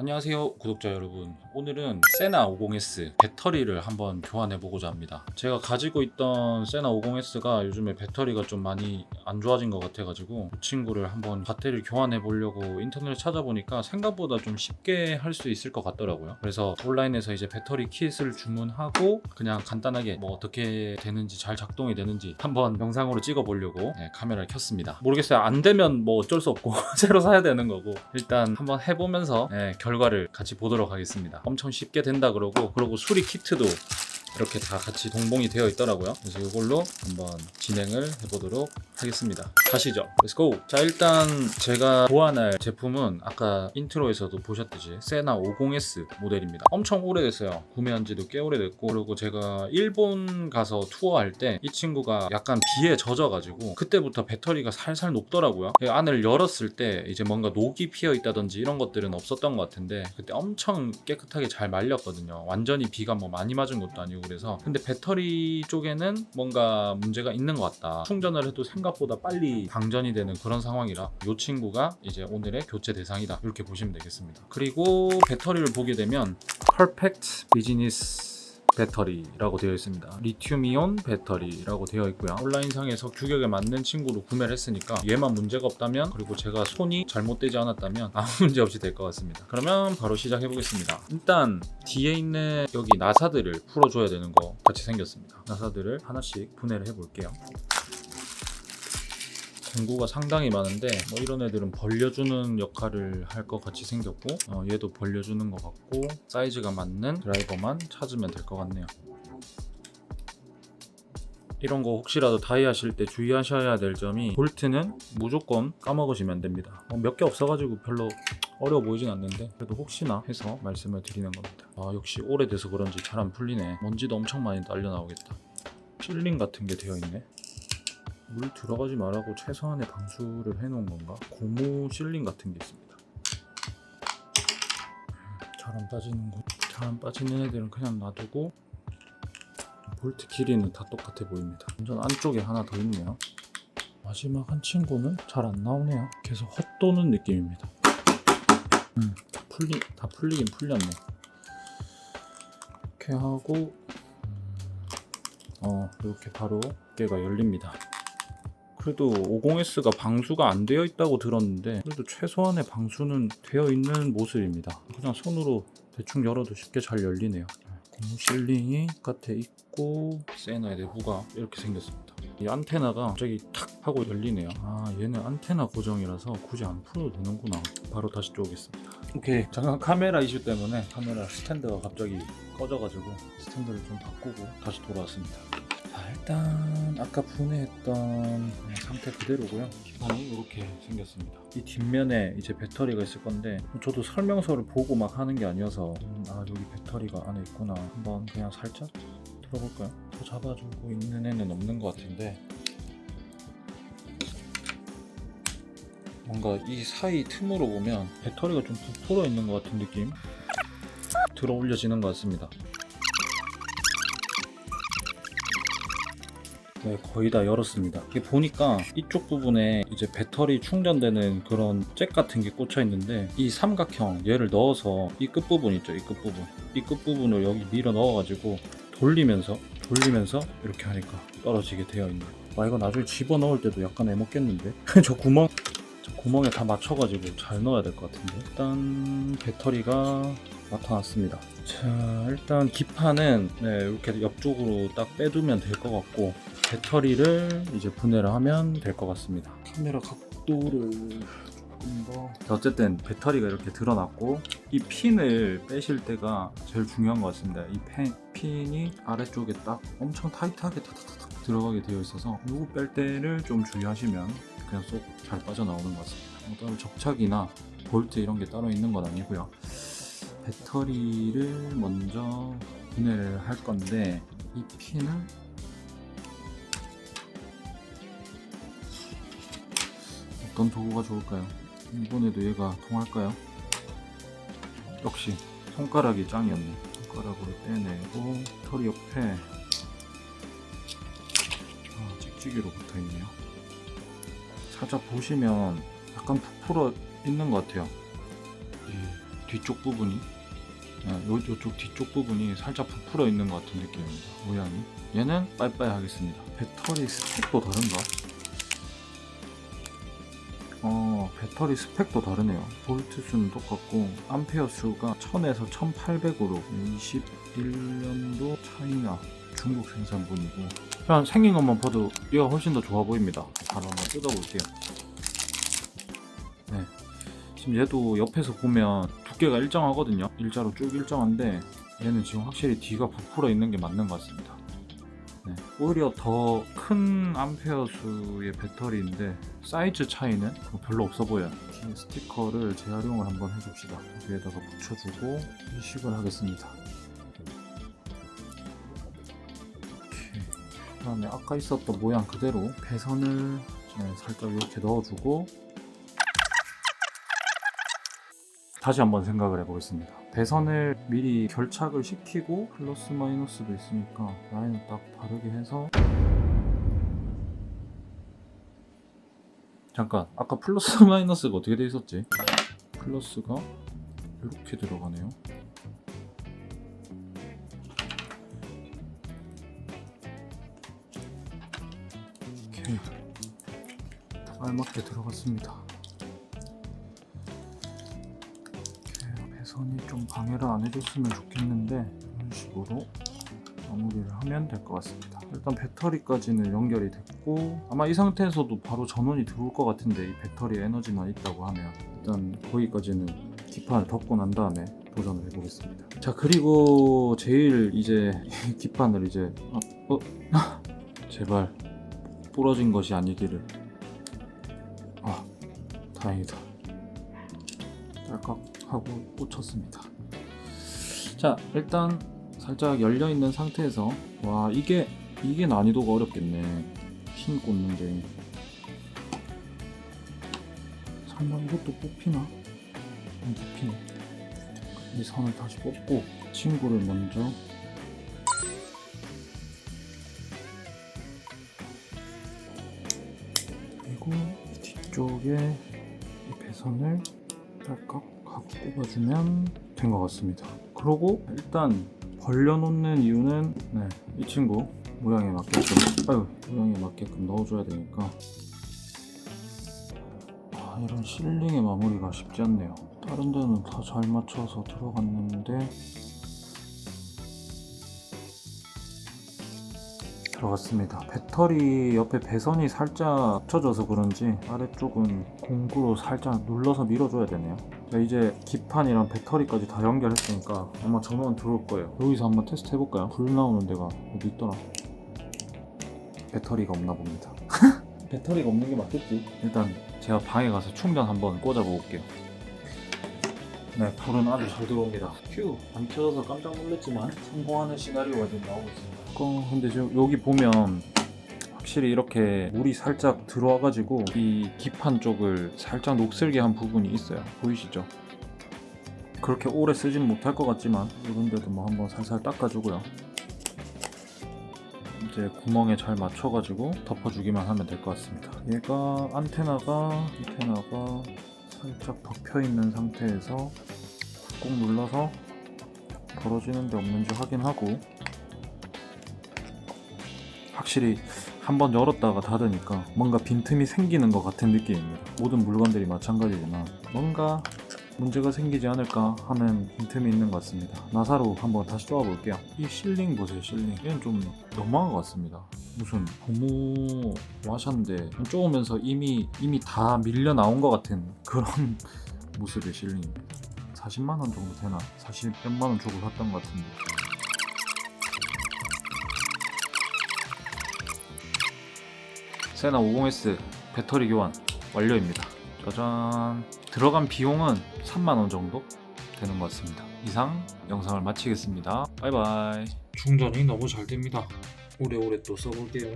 안녕하세요 구독자 여러분. 오늘은 세나 50S 배터리를 한번 교환해 보고자 합니다. 제가 가지고 있던 세나 50S가 요즘에 배터리가 좀 많이 안 좋아진 것 같아 가지고 이 친구를 한번 배터리를 교환해 보려고 인터넷에 찾아보니까 생각보다 좀 쉽게 할 수 있을 것 같더라고요. 그래서 온라인에서 이제 배터리 킷을 주문하고 그냥 간단하게 뭐 어떻게 되는지 잘 작동이 되는지 한번 영상으로 찍어 보려고 네, 카메라를 켰습니다. 모르겠어요. 안 되면 뭐 어쩔 수 없고 새로 사야 되는 거고. 일단 한번 해보면서 네, 결 과를 같이 보도록 하겠습니다. 엄청 쉽게 된다 그러고 그리고 수리 키트도 이렇게 다 같이 동봉이 되어 있더라고요. 그래서 이걸로 한번 진행을 해보도록 하겠습니다. 가시죠. Let's. 자 일단 제가 보완할 제품은 아까 인트로에서도 보셨듯이 세나 50S 모델입니다. 엄청 오래됐어요. 구매한 지도 꽤 오래됐고 그리고 제가 일본 가서 투어할 때 이 친구가 약간 비에 젖어가지고 그때부터 배터리가 살살 녹더라고요. 그 안을 열었을 때 이제 뭔가 녹이 피어 있다든지 이런 것들은 없었던 것 같은데 그때 엄청 깨끗하게 잘 말렸거든요. 완전히 비가 뭐 많이 맞은 것도 아니고 그래서 근데 배터리 쪽에는 뭔가 문제가 있는 것 같다. 충전을 해도 생각보다 빨리 방전이 되는 그런 상황이라 이 친구가 이제 오늘의 교체 대상이다. 이렇게 보시면 되겠습니다. 그리고 배터리를 보게 되면 Perfect Business 배터리라고 되어 있습니다. 리튬이온 배터리라고 되어 있고요. 온라인상에서 규격에 맞는 친구로 구매를 했으니까 얘만 문제가 없다면 그리고 제가 손이 잘못되지 않았다면 아무 문제 없이 될 것 같습니다. 그러면 바로 시작해 보겠습니다. 일단 뒤에 있는 여기 나사들을 풀어줘야 되는 거 같이 생겼습니다. 나사들을 하나씩 분해를 해볼게요. 공구가 상당히 많은데 뭐 이런 애들은 벌려주는 역할을 할 것 같이 생겼고 어, 얘도 벌려주는 것 같고 사이즈가 맞는 드라이버만 찾으면 될 것 같네요. 이런 거 혹시라도 다이 하실 때 주의하셔야 될 점이 볼트는 무조건 까먹으시면 안 됩니다. 어, 몇개 없어가지고 별로 어려워 보이진 않는데 그래도 혹시나 해서 말씀을 드리는 겁니다. 아 역시 오래돼서 그런지 잘 안 풀리네. 먼지도 엄청 많이 날려 나오겠다. 필링 같은 게 되어 있네 물 들어가지 말라고 최소한의 방수를 해놓은 건가? 고무 실링 같은 게 있습니다. 잘 안 빠지는군. 잘 안 빠지는 애들은 그냥 놔두고 볼트 길이는 다 똑같아 보입니다. 완전 안쪽에 하나 더 있네요. 마지막 한 친구는 잘 안 나오네요. 계속 헛도는 느낌입니다. 음, 다 풀리 다 풀리긴 풀렸네. 이렇게 하고 음, 어 이렇게 바로 어깨가 열립니다. 그래도 50S가 방수가 안 되어 있다고 들었는데 그래도 최소한의 방수는 되어 있는 모습입니다. 그냥 손으로 대충 열어도 쉽게 잘 열리네요. 실링이 바깥에 있고 세나의 내부가 이렇게 생겼습니다. 이 안테나가 갑자기 탁 하고 열리네요. 아 얘는 안테나 고정이라서 굳이 안 풀어도 되는구나. 바로 다시 쪼겠습니다. 오케이 잠깐 카메라 이슈 때문에 카메라 스탠드가 갑자기 꺼져가지고 스탠드를 좀 바꾸고 다시 돌아왔습니다. 자 일단 아까 분해했던 상태 그대로고요. 기판이 이렇게 생겼습니다. 이 뒷면에 이제 배터리가 있을 건데 저도 설명서를 보고 막 하는 게 아니어서 음, 아 여기 배터리가 안에 있구나. 한번 그냥 살짝 들어볼까요? 더 잡아주고 있는 애는 없는 것 같은데 뭔가 이 사이 틈으로 보면 배터리가 좀 부풀어 있는 것 같은 느낌? 들어 올려지는 것 같습니다 네, 거의 다 열었습니다. 이게 보니까 이쪽 부분에 이제 배터리 충전되는 그런 잭 같은 게 꽂혀 있는데 이 삼각형 얘를 넣어서 이 끝부분 있죠, 이 끝부분. 이 끝부분을 여기 밀어 넣어가지고 돌리면서 돌리면서 이렇게 하니까 떨어지게 되어 있네요. 와 이거 나중에 집어 넣을 때도 약간 애먹겠는데? 저 구멍 저 구멍에 다 맞춰가지고 잘 넣어야 될 것 같은데 일단 배터리가 나타났습니다. 자 일단 기판은 네, 이렇게 옆쪽으로 딱 빼두면 될 것 같고 배터리를 이제 분해를 하면 될 것 같습니다. 카메라 각도를 조금 더. 어쨌든 배터리가 이렇게 드러났고 이 핀을 빼실 때가 제일 중요한 것 같습니다. 이 펜, 핀이 아래쪽에 딱 엄청 타이트하게 탁탁탁 들어가게 되어 있어서 이거 뺄 때를 좀 주의하시면 그냥 쏙 잘 빠져나오는 것 같습니다. 뭐 따로 접착이나 볼트 이런 게 따로 있는 건 아니고요. 배터리를 먼저 분해를 할 건데 이 핀을 어떤 도구가 좋을까요? 이번에도 얘가 통할까요? 역시 손가락이 짱이었네. 손가락으로 빼내고 털이 옆에 아, 찍찍이로 붙어 있네요. 살짝 보시면 약간 부풀어 있는 것 같아요. 이 뒤쪽 부분이 네, 요, 요쪽 뒤쪽 부분이 살짝 부풀어 있는 것 같은 느낌입니다. 모양이. 얘는 빠이빠이 하겠습니다. 배터리 스펙도 다른가? 어, 배터리 스펙도 다르네요. 볼트 수는 똑같고, 암페어 수가 1000에서 1800으로 21년도 차이나 중국 생산분이고, 그냥 생긴 것만 봐도 얘가 훨씬 더 좋아 보입니다. 바로 한번 뜯어볼게요. 네. 지금 얘도 옆에서 보면 두께가 일정하거든요. 일자로 쭉 일정한데, 얘는 지금 확실히 뒤가 부풀어 있는 게 맞는 것 같습니다. 네. 오히려 더 큰 암페어 수의 배터리인데 사이즈 차이는 뭐 별로 없어 보여요. 스티커를 재활용을 한번 해줍시다. 여기에다가 붙여주고 이식을 하겠습니다. 이렇게. 그다음에 아까 있었던 모양 그대로 배선을 네, 살짝 이렇게 넣어주고 다시 한번 생각을 해보겠습니다. 배선을 미리 결착을 시키고 플러스 마이너스도 있으니까 라인을 딱 바르게 해서 잠깐 아까 플러스 마이너스가 어떻게 돼 있었지? 플러스가 이렇게 들어가네요. 이렇게 알맞게 들어갔습니다. 선이 좀 방해를 안 해줬으면 좋겠는데 이런 식으로 마무리를 하면 될 것 같습니다. 일단 배터리까지는 연결이 됐고 아마 이 상태에서도 바로 전원이 들어올 것 같은데 이 배터리 에너지만 있다고 하면 일단 거기까지는 기판을 덮고 난 다음에 도전을 해보겠습니다. 자 그리고 제일 이제 이 기판을 이제 어, 어 제발 부러진 것이 아니기를 아 다행이다. 딸깍 하고 꽂혔습니다. 자 일단 살짝 열려 있는 상태에서 와 이게 이게 난이도가 어렵겠네. 핀 꽂는 게 설마 이것도 뽑히나? 안 뽑히네. 이 선을 다시 뽑고 친구를 먼저. 그리고 이 뒤쪽에 이 배선을 딸깍 하고 꼽아주면 된 것 같습니다. 그러고 일단 벌려놓는 이유는 네, 이 친구 모양에 맞게끔 아유 모양에 맞게끔 넣어줘야 되니까. 아, 이런 실링의 마무리가 쉽지 않네요. 다른 데는 다 잘 맞춰서 들어갔는데 들어갔습니다. 배터리 옆에 배선이 살짝 쳐져서 그런지 아래쪽은 공구로 살짝 눌러서 밀어줘야 되네요. 자 이제 기판이랑 배터리까지 다 연결했으니까 아마 전원 들어올 거예요. 여기서 한번 테스트 해볼까요? 불 나오는 데가 어디 있더라? 배터리가 없나 봅니다. 배터리가 없는 게 맞겠지? 일단 제가 방에 가서 충전 한번 꽂아 볼게요. 네 불은 아주 잘 들어옵니다. 휴 안 켜져서 깜짝 놀랐지만 성공하는 시나리오가 지금 나오고 있습니다 어, 근데 지금 여기 보면 확실히 이렇게 물이 살짝 들어와가지고 이 기판 쪽을 살짝 녹슬게 한 부분이 있어요. 보이시죠? 그렇게 오래 쓰진 못할 것 같지만 이런 데도 뭐 한번 살살 닦아주고요. 이제 구멍에 잘 맞춰가지고 덮어주기만 하면 될 것 같습니다. 얘가 안테나가 안테나가 살짝 덮여 있는 상태에서 꾹 눌러서 벌어지는 데 없는지 확인하고 확실히 한번 열었다가 닫으니까 뭔가 빈틈이 생기는 것 같은 느낌입니다. 모든 물건들이 마찬가지지만 뭔가 문제가 생기지 않을까 하는 빈틈이 있는 것 같습니다. 나사로 한번 다시 쪼아볼게요. 이 실링 보세요, 실링. 얘는 좀 너무한 것 같습니다. 무슨 고무 와샤인데 쪼으면서 이미 이미 다 밀려 나온 것 같은 그런 모습의 실링입니다. 40만 원 정도 되나? 40 몇만 원 주고 샀던 것 같은데. 세나 50S 배터리 교환 완료입니다. 짜잔. 들어간 비용은 3만원 정도 되는 것 같습니다. 이상 영상을 마치겠습니다. 바이바이. 충전이 너무 잘 됩니다. 오래오래 또 써볼게요.